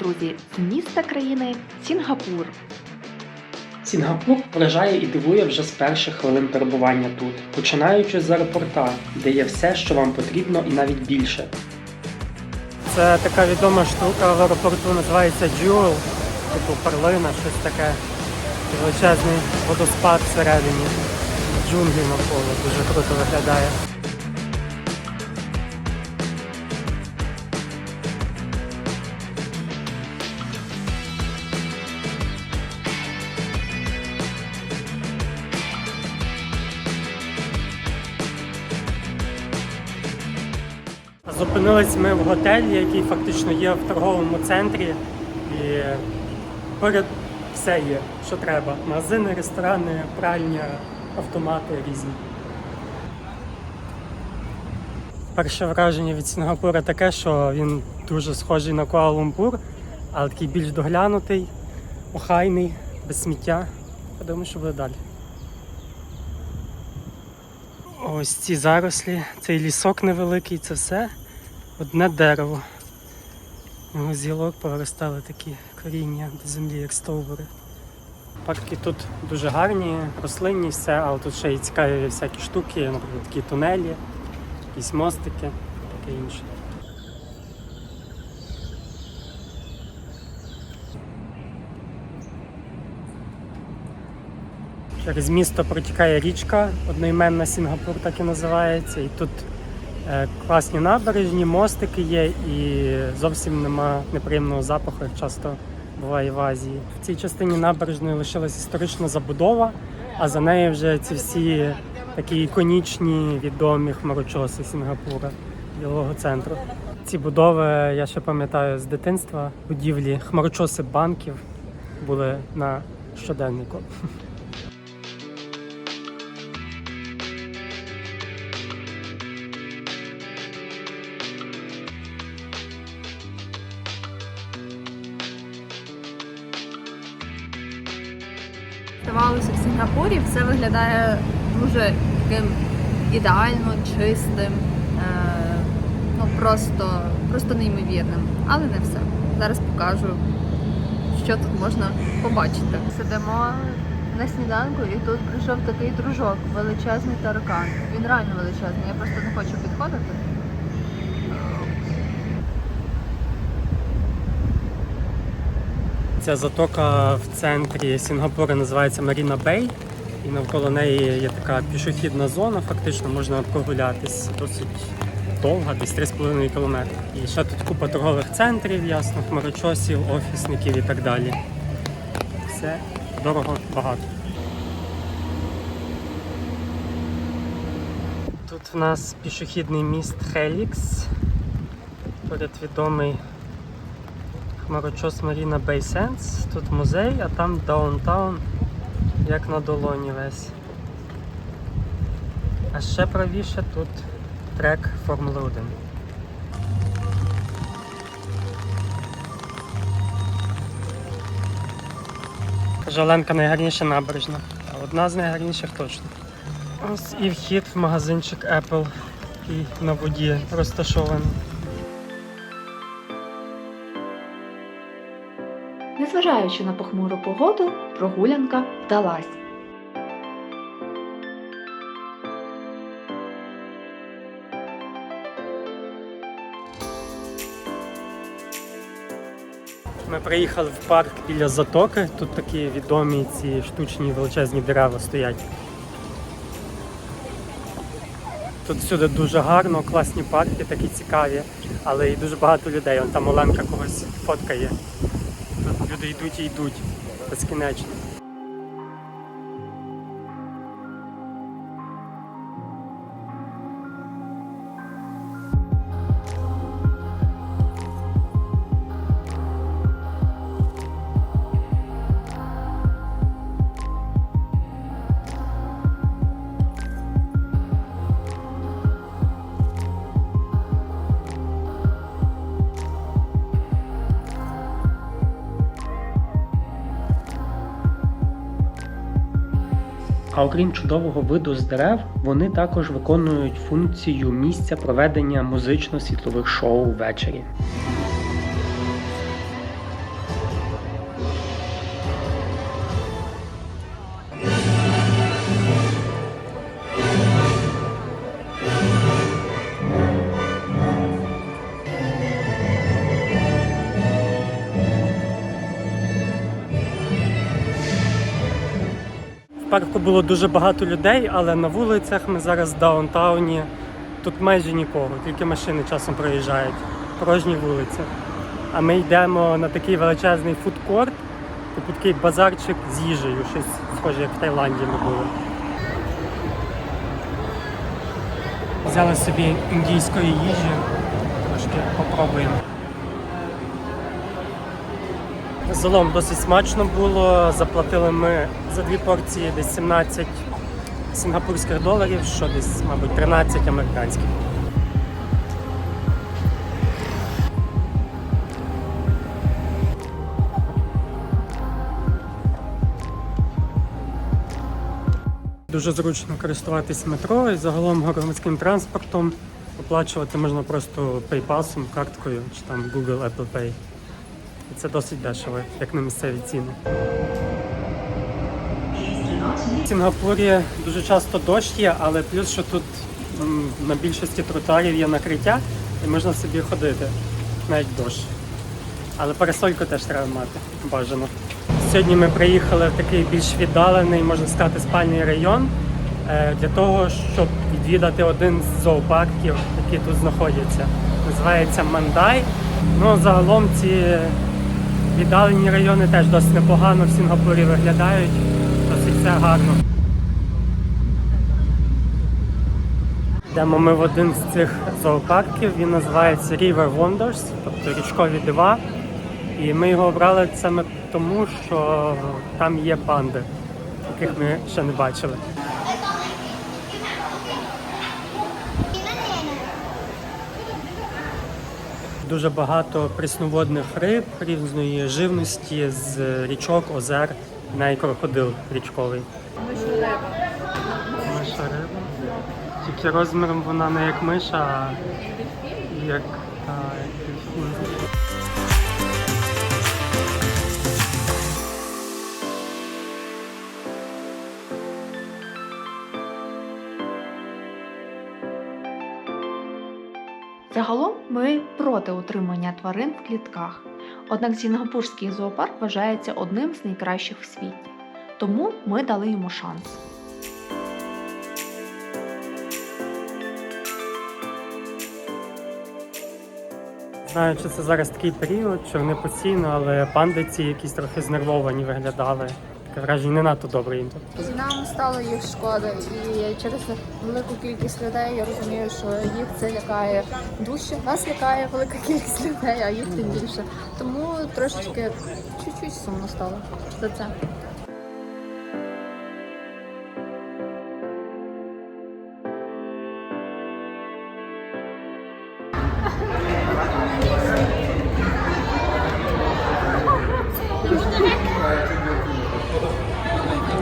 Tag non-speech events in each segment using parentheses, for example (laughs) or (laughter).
Друзі! З міста країни Сінгапур. Сінгапур вражає і дивує вже з перших хвилин перебування тут, починаючи з аеропорта, де є все, що вам потрібно, і навіть більше. Це така відома штука в аеропорту називається Jewel, типу перлина, щось таке. Величезний водоспад всередині. Джунглі навколо дуже круто виглядає. Зупинились ми в готелі, який фактично є в торговому центрі. І поряд все є, що треба. Магазини, ресторани, пральня, автомати різні. Перше враження від Сінгапура таке, що він дуже схожий на Куала-Лумпур, але такий більш доглянутий, охайний, без сміття. Подивимось, що буде далі. Ось ці зарослі, цей лісок невеликий, це все одне дерево. Його з гілок повиростали такі коріння до землі, як стовбури. Парки тут дуже гарні, рослинні все, але тут ще й цікаві всякі штуки, наприклад, такі тунелі, якісь мостики, таке інше. Через місто протікає річка, одноіменна Сінгапур так і називається. І тут класні набережні, мостики є і зовсім нема неприємного запаху, як часто буває в Азії. В цій частині набережної лишилась історична забудова, а за нею вже ці всі такі іконічні відомі хмарочоси Сінгапура, ділового центру. Ці будови я ще пам'ятаю з дитинства. Будівлі хмарочоси банків були на щоденнику. Здавалося, в Сінгапурі все виглядає дуже таким ідеально чистим, е, ну просто, просто неймовірним. Але не все. Зараз покажу, що тут можна побачити. Сидимо на сніданку, і тут прийшов такий дружок, величезний таракан. Він реально величезний, я просто не хочу підходити. Ця затока в центрі Сінгапура називається Маріна Бей. І навколо неї є така пішохідна зона, фактично можна прогулятись досить довга, десь 3,5 кілометри. І ще тут купа торгових центрів, ясно, хмарочосів, офісників і так далі. Все дорого багато. Тут в нас пішохідний міст Хелікс. Поряд відомий Хмарочос Маріна Бей Сенс. Тут музей, а там даунтаун, як на долоні весь. А ще правіше тут трек Формули 1. Каже найгарніша набережна, а одна з найгарніших точно. Ось і вхід в магазинчик Apple, який на воді розташований. Незважаючи на похмуру погоду, прогулянка вдалась. Ми приїхали в парк біля затоки. Тут такі відомі ці штучні величезні дерева стоять. Тут всюди дуже гарно, класні парки, такі цікаві, але і дуже багато людей. Вон там Оленка когось фоткає. Люди йдуть і йдуть безкінечно. А окрім чудового виду з дерев, вони також виконують функцію місця проведення музично-світлових шоу ввечері. Парку було дуже багато людей, але на вулицях ми зараз в даунтауні. Тут майже нікого, тільки машини часом проїжджають, порожні вулиці. А ми йдемо на такий величезний фудкорт, такий базарчик з їжею, щось схоже, як в Таїланді ми були. Взяли собі індійської їжі, трошки попробуємо. Загалом досить смачно було. Заплатили ми за дві порції десь 17 сінгапурських доларів, що десь, мабуть, 13 американських. Дуже зручно користуватись метро і загалом громадським транспортом. Оплачувати можна просто PayPal, карткою чи там Google Apple Pay. І це досить дешево, як на місцеві ціни. В Сінгапурі дуже часто дощ є, але плюс, що тут на більшості тротуарів є накриття і можна собі ходити, навіть дощ. Але парасольку теж треба мати, бажано. Сьогодні ми приїхали в такий більш віддалений, можна сказати, спальний район е, для того, щоб відвідати один з зоопарків, які тут знаходяться. Називається Мандай. Ну, загалом ці віддалені райони теж досить непогано в Сінгапурі виглядають. Досить все гарно. Йдемо ми в один з цих зоопарків. Він називається River Wonders, тобто річкові дива. І ми його обрали саме тому, що там є панди, яких ми ще не бачили. Дуже багато прісноводних риб, різної живності з річок, озер, навіть крокодил річковий. Миша риба. Тільки розміром вона не як миша, а як, та, ми проти утримання тварин в клітках. Однак Сінгапурський зоопарк вважається одним з найкращих в світі. Тому ми дали йому шанс. Знаю, що це зараз такий період, що вони постійно, але панди ці якісь трохи знервовані виглядали. Таке враження не надто добре їм. Нам стало їх шкода, і через велику кількість людей я розумію, що їх це лякає дужче. Нас лякає велика кількість людей, а їх тим більше. Тому трошечки чуть-чуть сумно стало за це.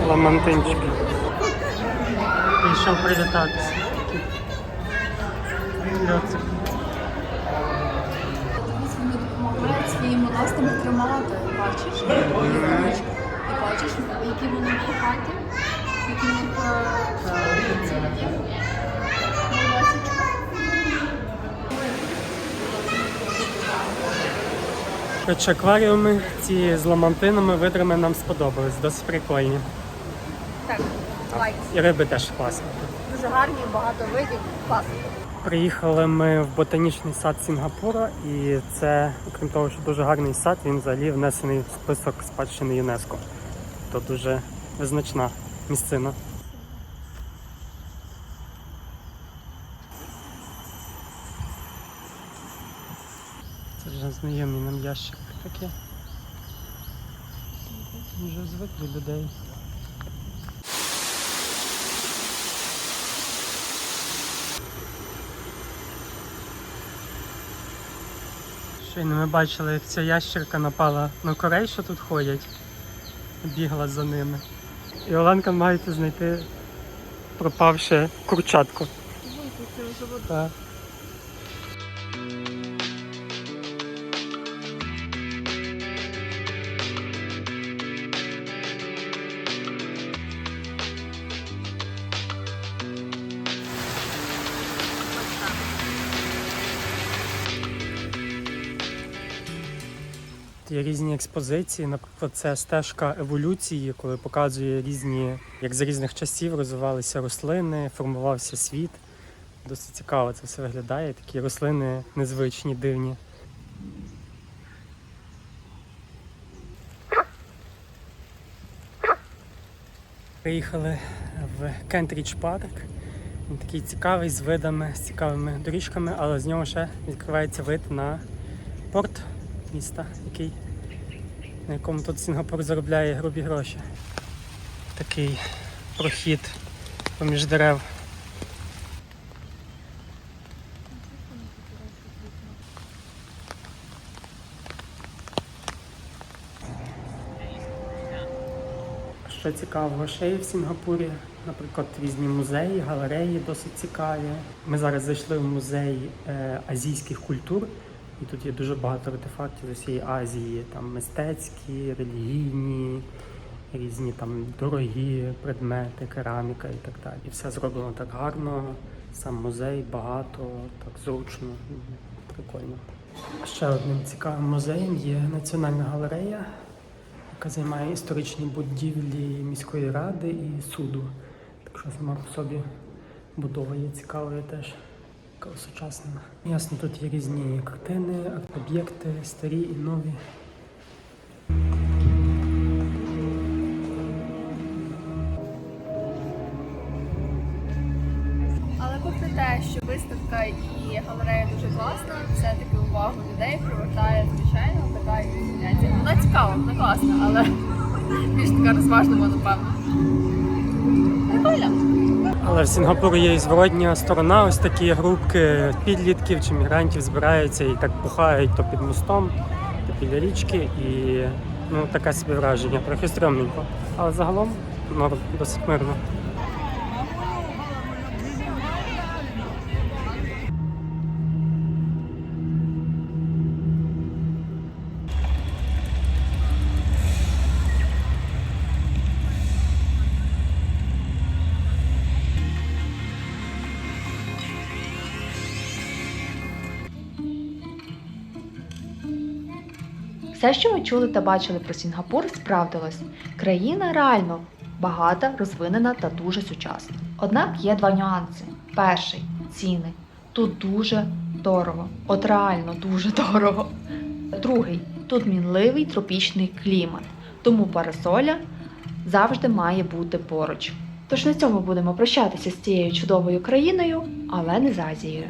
Ламантинчики. Прийшов привітатися. Льоцик. Вони допомагають своїми ластами тримати. Бачиш, і бачиш, які вони в хаті, які в них е, ці акваріуми ці з ламантинами, видрами нам сподобались, досить прикольні. Так, лайк. І риби теж класні. Дуже гарні, багато видів, класно. Приїхали ми в ботанічний сад Сінгапура, і це, окрім того, що дуже гарний сад, він взагалі внесений в список спадщини ЮНЕСКО. То дуже визначна місцина. Це вже знайомі нам ящик таке. Вже звикли людей. Щойно ми бачили, як ця ящерка напала на корей, що тут ходять, бігла за ними. І Оленка маєте знайти пропавше курчатко. Так. Є різні експозиції. Наприклад, це стежка еволюції, коли показує різні, як за різних часів розвивалися рослини, формувався світ. Досить цікаво це все виглядає. Такі рослини незвичні, дивні. Приїхали в Кентрідж парк. Він такий цікавий з видами, з цікавими доріжками, але з нього ще відкривається вид на порт міста, який, на якому тут Сінгапур заробляє грубі гроші. Такий прохід поміж дерев. Що цікавого ще є в Сінгапурі, наприклад, різні музеї, галереї досить цікаві. Ми зараз зайшли в музей е, азійських культур, і тут є дуже багато артефактів з усієї Азії, там мистецькі, релігійні, різні там дорогі предмети, кераміка і так далі. І все зроблено так гарно, сам музей багато, так зручно, прикольно. Ще одним цікавим музеєм є Національна галерея яка займає історичні будівлі міської ради і суду. Так що сама по собі будова є цікавою теж, така сучасна. Ясно, тут є різні картини, арт-об'єкти, старі і нові. Але попри те, що виставка і галерея дуже класна, все-таки увагу людей привертає звичайно така інсталяція. Вона цікава, вона класна, але (laughs) більш така розважлива, напевно. Прикольно. Але в Сінгапурі є і зворотня сторона, ось такі групки підлітків чи мігрантів збираються і так пухають то під мостом, то біля річки, і ну таке собі враження, трохи стрьомненько. Але загалом норм, досить мирно. Все, що ми чули та бачили про Сінгапур, справдилось. Країна реально багата, розвинена та дуже сучасна. Однак є два нюанси. Перший ціни. Тут дуже дорого. От реально дуже дорого. Другий тут мінливий тропічний клімат, тому парасоля завжди має бути поруч. Тож на цьому будемо прощатися з цією чудовою країною, але не з Азією.